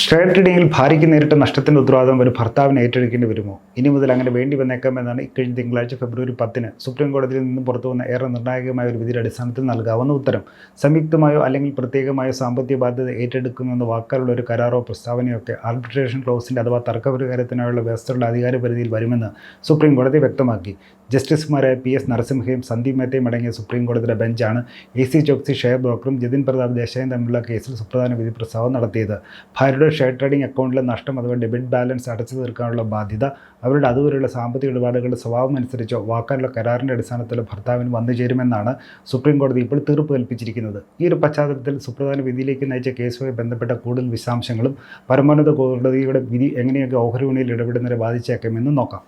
Share ട്രേഡിങ്ങിൽ ഭാര്യയ്ക്ക് നേരിട്ട നഷ്ടത്തിന്റെ ഉത്തരവാദിത്തം ഒരു ഭർത്താവിന് ഏറ്റെടുക്കേണ്ടി വരുമോ? ഇനി മുതൽ അങ്ങനെ വേണ്ടി വന്നേക്കാമെന്നാണ് ഇക്കഴിഞ്ഞ തിങ്കളാഴ്ച ഫെബ്രുവരി പത്തിന് സുപ്രീം കോടതിയിൽ നിന്നും പുറത്തു വന്ന ഏറെ നിർണായകമായ ഒരു വിധിയുടെ അടിസ്ഥാനത്തിൽ നൽകാവുന്ന ഉത്തരം. സംയുക്തമായോ അല്ലെങ്കിൽ പ്രത്യേകമായോ സാമ്പത്തിക ബാധ്യത ഏറ്റെടുക്കുമെന്ന് വാക്കാലുള്ള ഒരു കരാറോ പ്രസ്താവനയോ ഒക്കെ ആർബിട്രേഷൻ ക്ലോസിന്റെ അഥവാ തർക്കപരിഹാരത്തിനായുള്ള വ്യവസ്ഥകളുടെ അധികാര പരിധിയിൽ വരുമെന്ന് സുപ്രീം കോടതി വ്യക്തമാക്കി. ജസ്റ്റിസുമാരായ പി എസ് നരസിംഹയും സന്ദീപ് മേത്തയും അടങ്ങിയ സുപ്രീം കോടതിയുടെ ബെഞ്ചാണ് എ സി ചോക്സി ഷെയർ ബ്രോക്കറും ജതിൻ പ്രതാപ് ദേശായും തമ്മിലുള്ള കേസിൽ സുപ്രധാന വിധി പ്രസ്താവം നടത്തിയത്. ഭാര്യയുടെ ഷെയർ ട്രേഡിംഗ് അക്കൗണ്ടിലെ നഷ്ടം അഥവാ ഡെബിറ്റ് ബാലൻസ് അടച്ചു തീർക്കാനുള്ള ബാധ്യത അവരുടെ അതുവരെയുള്ള സാമ്പത്തിക ഇടപാടുകളുടെ സ്വഭാവം അനുസരിച്ചോ വാക്കാനുള്ള കരാറിന്റെ അടിസ്ഥാനത്തിലോ ഭർത്താവിന് വന്നു ചേരുമെന്നാണ് സുപ്രീം കോടതി ഇപ്പോൾ തീർപ്പ് കൽപ്പിച്ചിരിക്കുന്നത്. ഈ ഒരു പശ്ചാത്തലത്തിൽ സുപ്രധാന വിധിയിലേക്ക് നയിച്ച കേസുമായി ബന്ധപ്പെട്ട കൂടുതൽ വിശദാംശങ്ങളും പരമോന്നത കോടതിയുടെ വിധി എങ്ങനെയൊക്കെ ഓഹരി വിപണിയിൽ ഇടപെടുന്നതിനെ ബാധിച്ചേക്കാമെന്ന് നോക്കാം.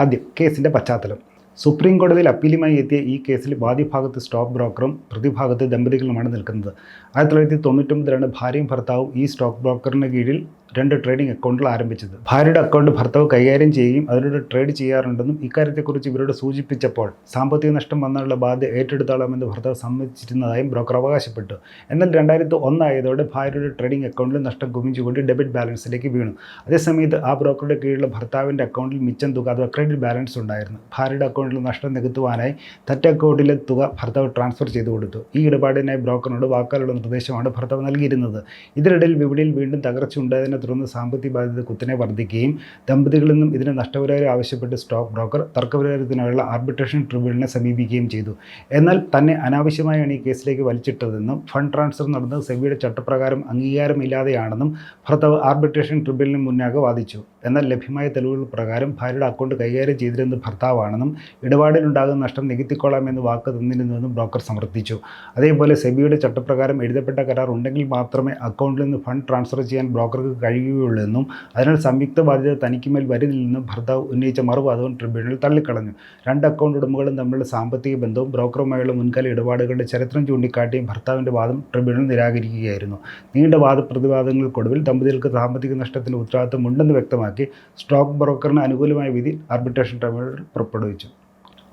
ആദ്യം കേസിന്റെ പശ്ചാത്തലം. സുപ്രീം കോടതിയിൽ അപ്പീലുമായി എത്തിയ ഈ കേസിൽ വാദിഭാഗത്ത് സ്റ്റോക്ക് ബ്രോക്കറും പ്രതിഭാഗത്ത് ദമ്പതികളുമാണ് നിൽക്കുന്നത്. ആയിരത്തി തൊള്ളായിരത്തി തൊണ്ണൂറ്റൊമ്പതിലാണ് ഭാര്യയും ഭർത്താവും ഈ സ്റ്റോക്ക് ബ്രോക്കറിന് കീഴിൽ രണ്ട് ട്രേഡിംഗ് അക്കൗണ്ടുകൾ ആരംഭിച്ചത്. ഭാര്യയുടെ അക്കൗണ്ട് ഭർത്താവ് കൈകാര്യം ചെയ്യുകയും അതിലൂടെ ട്രേഡ് ചെയ്യാറുണ്ടെന്നും ഇക്കാര്യത്തെക്കുറിച്ച് ഇവരോട് സൂചിപ്പിച്ചപ്പോൾ സാമ്പത്തിക നഷ്ടം വന്നുള്ള ബാധ്യത ഏറ്റെടുത്തോളാമെന്ന് ഭർത്താവ് സമ്മതിച്ചിരുന്നതായും ബ്രോക്കർ അവകാശപ്പെട്ടു. എന്നാൽ രണ്ടായിരത്തി ഒന്നായതോടെ ഭാര്യയുടെ ട്രേഡിംഗ് അക്കൗണ്ടിൽ നഷ്ടം കുമിച്ചുകൊണ്ട് ഡെബിറ്റ് ബാലൻസിലേക്ക് വീണു. അതേസമയത്ത് ആ ബ്രോക്കറുടെ കീഴിലുള്ള ഭർത്താവിന്റെ അക്കൗണ്ടിൽ മിച്ചം തുക അഥവാ ക്രെഡിറ്റ് ബാലൻസ് ഉണ്ടായിരുന്നു. ഭാര്യയുടെ അക്കൗണ്ടിൽ നഷ്ടം നികത്തുവാനായി തെറ്റ് അക്കൗണ്ടിലെ തുക ഭർത്താവ് ട്രാൻസ്ഫർ ചെയ്തു കൊടുത്തു. ഈ ഇടപാടിനായി ബ്രോക്കറിനോട് വാക്കാലുള്ള നിർദ്ദേശമാണ് ഭർത്താവ് നൽകിയിരുന്നത്. ഇതിനിടയിൽ വിപണിയിൽ വീണ്ടും തകർച്ച ഉണ്ടായതിനെ തുടർന്ന് സാമ്പത്തിക ബാധ്യത കുത്തനെ വർദ്ധിക്കുകയും ദമ്പതികളിൽ നിന്നും ഇതിന് നഷ്ടപരിഹാരം ആവശ്യപ്പെട്ട് സ്റ്റോക്ക് ബ്രോക്കർ തർക്കപരിഹാരത്തിനായുള്ള ആർബിട്രേഷൻ ട്രിബ്യൂണലിനെ സമീപിക്കുകയും ചെയ്തു. എന്നാൽ തന്നെ അനാവശ്യമായാണ് ഈ കേസിലേക്ക് വലിച്ചിട്ടതെന്നും ഫണ്ട് ട്രാൻസ്ഫർ നടന്നത് സെബിയുടെ ചട്ടപ്രകാരം അംഗീകാരമില്ലാതെയാണെന്നും ഭർത്താവ് ആർബിട്രേഷൻ ട്രിബ്യൂണലിന് മുന്നാകെ വാദിച്ചു. എന്നാൽ ലഭ്യമായ തെളിവുകൾ പ്രകാരം ഭാര്യയുടെ അക്കൗണ്ട് കൈകാര്യം ചെയ്തിരുന്നത് ഭർത്താവാണെന്നും ഇടപാടിലുണ്ടാകുന്ന നഷ്ടം നികത്തിക്കൊള്ളാമെന്ന് വാക്ക് തന്നിരുന്നുവെന്നും ബ്രോക്കർ സമർത്ഥിച്ചു. അതേപോലെ സെബിയുടെ ചട്ടപ്രകാരം എഴുതപ്പെട്ട കരാർ ഉണ്ടെങ്കിൽ മാത്രമേ അക്കൗണ്ടിൽ നിന്ന് ഫണ്ട് ട്രാൻസ്ഫർ ചെയ്യാൻ ബ്രോക്കർക്ക് കഴിയുകയുള്ളൂ എന്നും അതിനാൽ സംയുക്ത ബാധ്യത തനിക്കുമേൽ വരുന്നില്ലെന്നും ഭർത്താവ് ഉന്നയിച്ച മറുവാദവും ട്രിബ്യൂണൽ തള്ളിക്കളഞ്ഞു. രണ്ട് അക്കൗണ്ട് ഉടമകളും തമ്മിലുള്ള സാമ്പത്തിക ബന്ധവും ബ്രോക്കറുമായുള്ള മുൻകാല ഇടപാടുകളുടെ ചരിത്രം ചൂണ്ടിക്കാട്ടിയും ഭർത്താവിന്റെ വാദം ട്രിബ്യൂണൽ നിരാകരിക്കുകയായിരുന്നു. നീണ്ട വാദപ്രതിവാദങ്ങൾക്കൊടുവിൽ ദമ്പതികൾക്ക് സാമ്പത്തിക നഷ്ടത്തിന് ഉത്തരവാദിത്തം ഉണ്ടെന്ന് വ്യക്തമാക്കി സ്റ്റോക്ക് ബ്രോക്കറിന് അനുകൂലമായ വിധി ആർബിട്രേഷൻ ട്രൈബ്യൂണൽ പുറപ്പെടുവിച്ചു.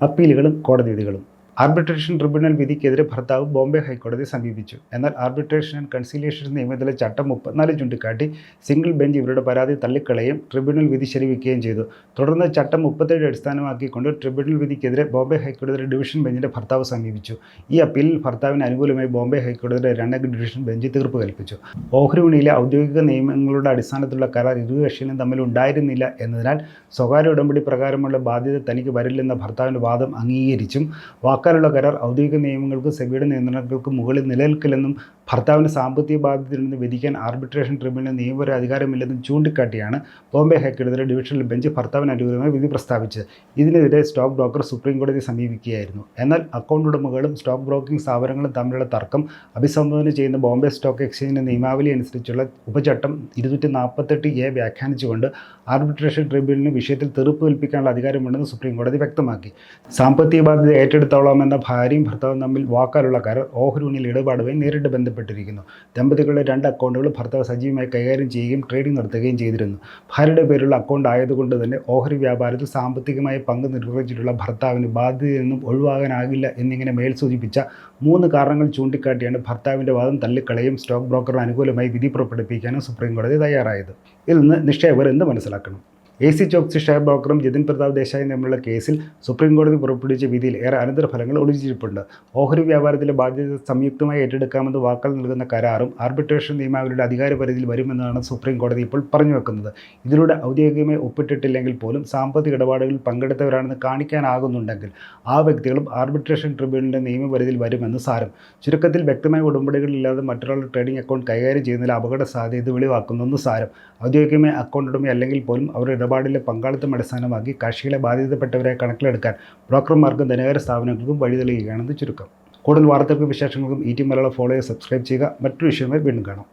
അപ്പീലുകളും കോടതി വിധികളും. ആർബിട്രേഷൻ ട്രിബ്യൂണൽ വിധിക്കെതിരെ ഭർത്താവ് ബോംബെ ഹൈക്കോടതിയെ സമീപിച്ചു. എന്നാൽ ആർബിട്രേഷൻ ആൻഡ് കൺസിലിയേഷൻ നിയമത്തിലെ ചട്ടം മുപ്പത്തിനാല് ചൂണ്ടിക്കാട്ടി സിംഗിൾ ബെഞ്ച് ഇവരുടെ പരാതി തള്ളിക്കളയും ട്രിബ്യൂണൽ വിധി ശരിവിക്കുകയും ചെയ്തു. തുടർന്ന് ചട്ടം മുപ്പത്തേഴ് അടിസ്ഥാനമാക്കിക്കൊണ്ട് ട്രിബ്യൂണൽ വിധിക്കെതിരെ ബോംബെ ഹൈക്കോടതിയുടെ ഡിവിഷൻ ബെഞ്ചിന്റെ ഭർത്താവ് സമീപിച്ചു. ഈ അപ്പീലിൽ ഭർത്താവിന് അനുകൂലമായി ബോംബെ ഹൈക്കോടതിയുടെ രണ്ടംഗ ഡിവിഷൻ ബെഞ്ച് തീർപ്പ് കൽപ്പിച്ചു. ഓഹരി വിപണിയിലെ ഔദ്യോഗിക നിയമങ്ങളുടെ അടിസ്ഥാനത്തിലുള്ള കരാർ ഇരുകക്ഷികളും തമ്മിൽ ഉണ്ടായിരുന്നില്ല എന്നതിനാൽ സ്വകാര്യ ഉടമ്പടി പ്രകാരമുള്ള ബാധ്യത തനിക്ക് വരില്ലെന്ന ഭർത്താവിന്റെ വാദം അംഗീകരിച്ചും വാക്കാലുള്ള കരാർ. ഔദ്യോഗിക നിയമങ്ങൾക്ക് സെബിയുടെ നിയന്ത്രണങ്ങൾക്ക് മുകളിൽ നിലനിൽക്കില്ലെന്നും ഭർത്താവിന് സാമ്പത്തിക ബാധ്യതയിൽ നിന്ന് വിധിക്കാൻ ആർബിട്രേഷൻ ട്രിബ്യൂണൽ നിയമപര അധികാരമില്ലെന്നും ചൂണ്ടിക്കാട്ടിയാണ് ബോംബെ ഹൈക്കോടതിയുടെ ഡിവിഷണൽ ബെഞ്ച് ഭർത്താവിന് അനുകൂലമായി വിധി പ്രസ്താവിച്ചത്. ഇതിനെതിരെ സ്റ്റോക്ക് ബ്രോക്കർ സുപ്രീം കോടതി സമീപിക്കുകയായിരുന്നു. എന്നാൽ അക്കൗണ്ട് ഉടമകളും സ്റ്റോക്ക് ബ്രോക്കിംഗ് സ്ഥാപനങ്ങളും തമ്മിലുള്ള തർക്കം അഭിസംബോധന ചെയ്യുന്ന ബോംബെ സ്റ്റോക്ക് എക്സ്ചേഞ്ചിന്റെ നിയമാവലി അനുസരിച്ചുള്ള ഉപചട്ടം ഇരുന്നൂറ്റി നാൽപ്പത്തെട്ട് എ വ്യാഖ്യാനിച്ചുകൊണ്ട് ആർബിട്രേഷൻ ട്രിബ്യൂണലിന് വിഷയത്തിൽ തീർപ്പ് കൽപ്പിക്കാനുള്ള അധികാരമുണ്ടെന്ന് സുപ്രീം കോടതി വ്യക്തമാക്കി. സാമ്പത്തിക ബാധ്യത ഏറ്റെടുത്തോളാമെന്ന ഭാര്യയും ഭർത്താവും തമ്മിൽ വാക്കാലുള്ള കരാർ ഓഹരി വിപണിയിൽ ഇടപാടുമായി നേരിട്ട് ബന്ധപ്പെട്ടിരിക്കുന്നു. ദമ്പതികളുടെ രണ്ട് അക്കൗണ്ടുകൾ ഭർത്താവ് സജീവമായി കൈകാര്യം ചെയ്യുകയും ട്രേഡിംഗ് നടത്തുകയും ചെയ്തിരുന്നു. ഭാര്യയുടെ പേരിലുള്ള അക്കൗണ്ട് ആയതുകൊണ്ട് തന്നെ ഓഹരി വ്യാപാരത്തിൽ സാമ്പത്തികമായി പങ്ക് നിർവഹിച്ചിട്ടുള്ള ഭർത്താവിന് ബാധ്യതയിൽ നിന്നും ഒഴിവാകാനാകില്ല എന്നിങ്ങനെ മേൽ സൂചിപ്പിച്ച മൂന്ന് കാരണങ്ങൾ ചൂണ്ടിക്കാട്ടിയാണ് ഭർത്താവിന്റെ വാദം തള്ളിക്കളയും സ്റ്റോക്ക് ബ്രോക്കറിന് അനുകൂലമായി വിധി പുറപ്പെടുപ്പിക്കാനും സുപ്രീം കോടതി തയ്യാറായത്. ഇതിൽ നിന്ന് നിക്ഷേപകർ എന്ത് മനസ്സിലാക്കണം? എ സി ചോക്സി ഷെയർ ബ്രോക്കറും ജിതിൻ പ്രതാപ് ദേശായി തമ്മിലുള്ള കേസിൽ സുപ്രീം കോടതി പുറപ്പെടുവിച്ച വിധിയിൽ ഏറെ അനന്തരഫലങ്ങൾ ഒളിച്ചിട്ടുണ്ട് ഓഹരി വ്യാപാരത്തിലെ ബാധ്യത സംയുക്തമായി ഏറ്റെടുക്കാമെന്ന് വാക്കാൽ നൽകുന്ന കരാറും ആർബിട്രേഷൻ നിയമാവലിയുടെ അധികാര പരിധിയിൽ വരുമെന്നാണ് സുപ്രീം കോടതി ഇപ്പോൾ പറഞ്ഞു വെക്കുന്നത്. ഇതിലൂടെ ഔദ്യോഗികമായി ഒപ്പിട്ടിട്ടില്ലെങ്കിൽ പോലും സാമ്പത്തിക ഇടപാടുകളിൽ പങ്കെടുത്തവരാണെന്ന് കാണിക്കാനാകുന്നുണ്ടെങ്കിൽ ആ വ്യക്തികളും ആർബിട്രേഷൻ ട്രിബ്യൂണലിന്റെ നിയമപരിധിയിൽ വരുമെന്ന് സാരം. ചുരുക്കത്തിൽ വ്യക്തമായ ഉടമ്പടികളില്ലാതെ മറ്റൊരാളുടെ ട്രേഡിംഗ് അക്കൗണ്ട് കൈകാര്യം ചെയ്യുന്നതിൽ അപകട സാധ്യത വെളിവാക്കുന്നെന്ന് സാരം. ഔദ്യോഗികമായി അക്കൗണ്ട് ഉടമ അല്ലെങ്കിൽ പോലും അവരുടെ ഇടപാടിലെ പങ്കാളിത്തം അടിസ്ഥാനമാക്കി കക്ഷികളെ ബാധിതപ്പെട്ടവരെ കണക്കിലെടുക്കാൻ ബ്രോക്കർമാർക്കും ധനകാര്യ സ്ഥാപനങ്ങൾക്കും വഴി തെളിയുകയാണെന്ന് ചുരുക്കം. കൂടുതൽ വാർത്തകൾക്കും വിശേഷങ്ങൾക്കും E T Malayalam follow subscribe ചെയ്യുക മറ്റൊരു വിഷയമായി വീണ്ടും കാണാം.